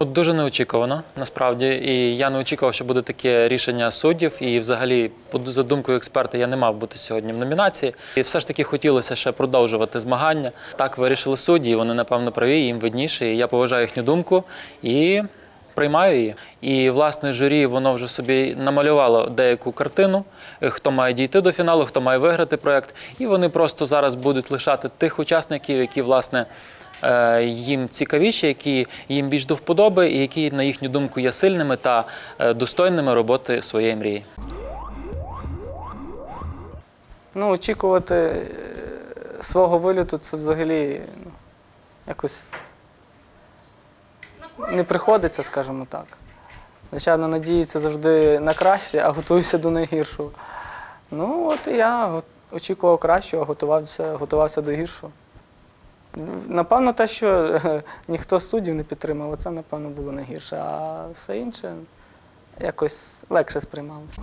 От Дуже неочікувано, насправді. І я не очікував, що буде таке рішення суддів. І взагалі, за думкою експерта, я не мав бути сьогодні в номінації. І все ж таки хотілося ще продовжувати змагання. Так вирішили судді, вони, напевно, праві, їм видніше. І я поважаю їхню думку і приймаю її. І власне журі воно вже собі намалювало деяку картину, е, хто має дійти до фіналу, хто має виграти проект. І вони просто зараз будуть лишати тих учасників, які власне. Е, Їм цікавіші, які їм більш до вподоби, і які, на їхню думку, є сильними та е, достойними роботи своєї мрії. Ну, очікувати е, свого виліту це взагалі ну, якось не приходиться, скажімо так. Звичайно, надіються завжди на краще, а готуюся до найгіршого. Ну, от і я очікував кращого, готувався, готувався до гіршого. Напевно, те, що е, ніхто з суддів не підтримав, це, напевно, було найгірше, а все інше якось легше сприймалося.